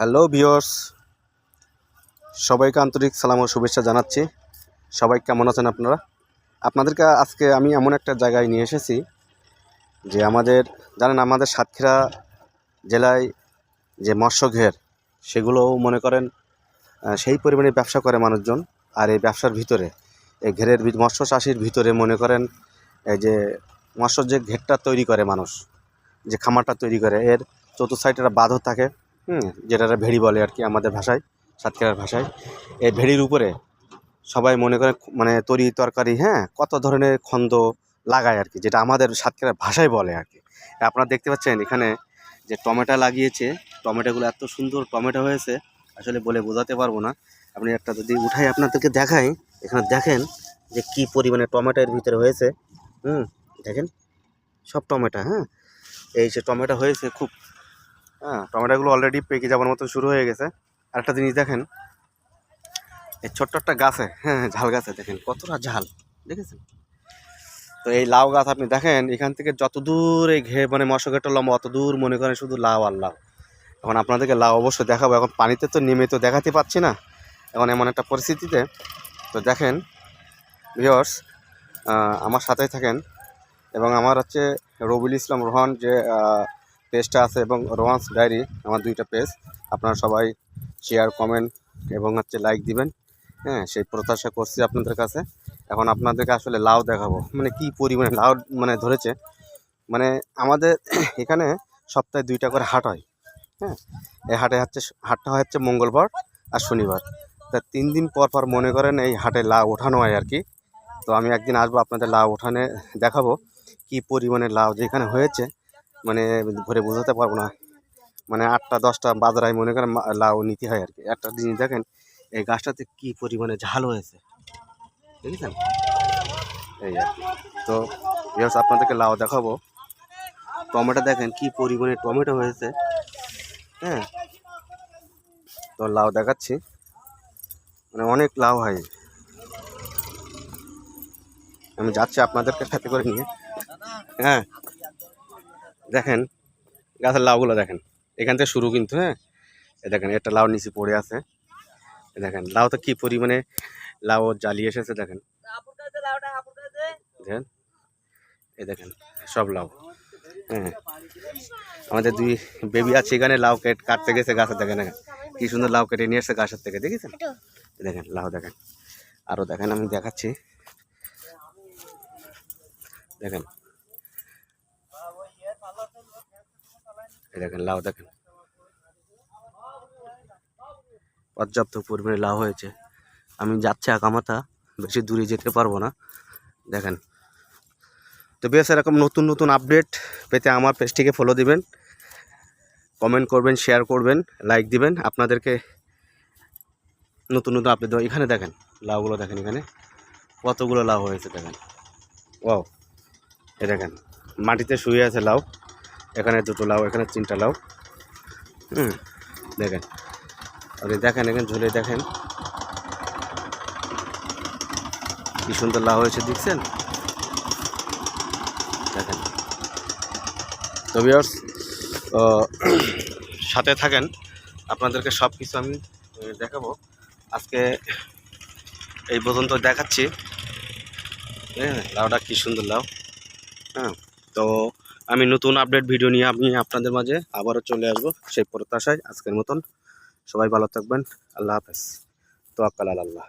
Hello viewers সবাইকে আন্তরিক সালাম ও শুভেচ্ছা জানাচ্ছি। সবাই কেমন আছেন আপনারা? আপনাদেরকে আজকে আমি এমন একটা জায়গায় নিয়ে এসেছি যে আমাদের, জানেন আমাদের সাতক্ষীরা জেলায় যে মৎস্য ঘের, সেগুলোও মনে করেন সেই পরিমাণে ব্যবসা করে মানুষজন। আর এই ব্যবসার ভিতরে, এই ঘেরের মৎস্য চাষির ভিতরে মনে করেন, এই যে মৎস্য যে ঘেরটা তৈরি করে মানুষ, যে খামারটা তৈরি করে, এর চতুর্থ সাইডে একটা বাঁধও থাকে। হুম যেটা ভেড়ি বলে আর কি আমাদের ভাষায়, সাতক্ষীরার ভাষায়। এই ভেড়ির উপরে সবাই মনে করে মানে তরি তরকারি হ্যাঁ কত ধরনের খন্দ লাগায় আর কি, যেটা আমাদের সাতক্ষীরার ভাষায় বলে আর কি। আপনারা দেখতে পাচ্ছেন এখানে যে টমেটো লাগিয়েছে, টমেটোগুলো এত সুন্দর টমেটো হয়েছে, আসলে বলে বোঝাতে পারব না। আপনি একটা যদি উঠাই আপনাদেরকে দেখাই, এখানে দেখেন যে কি পরিমাণে টমেটো এর ভিতরে হয়েছে। হুম, দেখেন, সব টমেটো হ্যাঁ। এই যে টমেটো হয়েছে, খুব হ্যাঁ টমেটোগুলো অলরেডি পেকে যাওয়ার মতো শুরু হয়ে গেছে। আরেকটা জিনিস দেখেন এই ছোট্ট একটা গাছে হ্যাঁ হ্যাঁ, ঝাল গাছে দেখেন কতটা ঝাল দেখেছেন? তো এই লাউ গাছ আপনি দেখেন এখান থেকে যত দূর এই ঘে মানে মশাঘাটটা লম্বা অত দূর মনে করেন শুধু লাউ আর লাউ। এখন আপনাদেরকে লাউ অবশ্যই দেখাবো এখন পানিতে তো নেমে তো দেখাতে পাচ্ছি না। এখন এমন একটা পরিস্থিতিতে তো দেখেন ভিওর্স আমার সাথেই থাকেন এবং আমার হচ্ছে রবিউল ইসলাম রোহান যে পেজটা আছে এবং রোহান্স ডায়েরি, আমার দুইটা পেজ। আপনারা সবাই শেয়ার কমেন্ট এবং হচ্ছে লাইক দিবেন। হ্যাঁ সেই প্রত্যাশা করছি আপনাদের কাছে। এখন আপনাদেরকে আসলে লাউ দেখাবো। মানে কি পরিমাণে লাউ মানে ধরেছে। মানে আমাদের এখানে সপ্তাহে দুইটা করে হাট হয়। হ্যাঁ এই হাটে হচ্ছে হাটটা হয় হচ্ছে মঙ্গলবার আর শনিবার। তা তিন দিন পর পর মনে করেন এই হাটে লাউ ওঠানো হয় আর কি। তো আমি একদিন আসব আপনাদের লাউ ওঠানে দেখাবো কি পরিমাণে লাউ যেখানে হয়েছে। মানে ধরে বোঝাতে পারব না। মানে আটটা, দশটা বাজারায় মনে করেন লাউ নিতে হয় আর কি। একটা জিনিস দেখেন, এই গাছটাতে কি পরিমাণে ঝাল হয়েছে। দেখেছেন? এই আর কি তো ভিউয়ার্স আপনাদেরকে লাউ দেখাবো। টমেটো দেখেন কি পরিমাণে টমেটো হয়েছে। হ্যাঁ তো লাউ দেখাচ্ছি। মানে অনেক লাউ হয়। আমি যাচ্ছি আপনাদেরকে সাথে করে নিয়ে। হ্যাঁ দেখেন গাছের লাউগুলো দেখেন। এখান থেকে শুরু কিন্তু হ্যাঁ? দেখেন একটা লাউ নিচে পড়ে আছে। দেখেন লাউ তো কি পরিমাণে লাউ জ্বালিয়ে এসেছে দেখেন। দেখেন এই দেখেন সব লাউ। হ্যাঁ আমাদের দুই বেবি আছে এখানে লাউ কেট কাটতে গেছে গাছে দেখেন। কি সুন্দর লাউ কেটে নিয়ে এসছে গাছের থেকে দেখেছেন? দেখেন লাউ দেখেন। আরও দেখেন আমি দেখাচ্ছি। দেখেন দেখেন, লাউ দেখেন। পর্যাপ্ত পরিমাণে লাউ হয়েছে। আমি যাচ্ছি আকামাতা বেশি দূরে যেতে পারব না। দেখেন। তো বেশ এরকম নতুন নতুন আপডেট পেতে আমার পেজটিকে ফলো দিবেন। কমেন্ট করবেন শেয়ার করবেন লাইক দিবেন। আপনাদেরকে নতুন নতুন আপডেট দেবো এখানে দেখেন, লাউগুলো দেখেন এখানে। কতগুলো লাউ হয়েছে দেখেন। ও এ দেখেন, মাটিতে শুয়ে আছে লাউ। এখানে দুটো লাউ, এখানে তিনটা লাউ। হুম, দেখেন। আপনি দেখেন এখানে ঝুলে দেখেন। কি সুন্দর লাউ হয়েছে, দেখছেন? দেখেন। তো সাথে থাকেন। আপনাদেরকে সব কিছু আমি দেখাবো। আজকে এই পর্যন্ত দেখাচ্ছি। হ্যাঁ লাউটা কি সুন্দর লাউ। হ্যাঁ তো আমি নতুন আপডেট ভিডিও নিয়ে আমি আপনাদের মাঝে আবারও চলে আসব সেই প্রত্যাশায় আজকের মতন। সবাই ভালো থাকবেন। আল্লাহ হাফেজ। তো আকাল আল্লাহ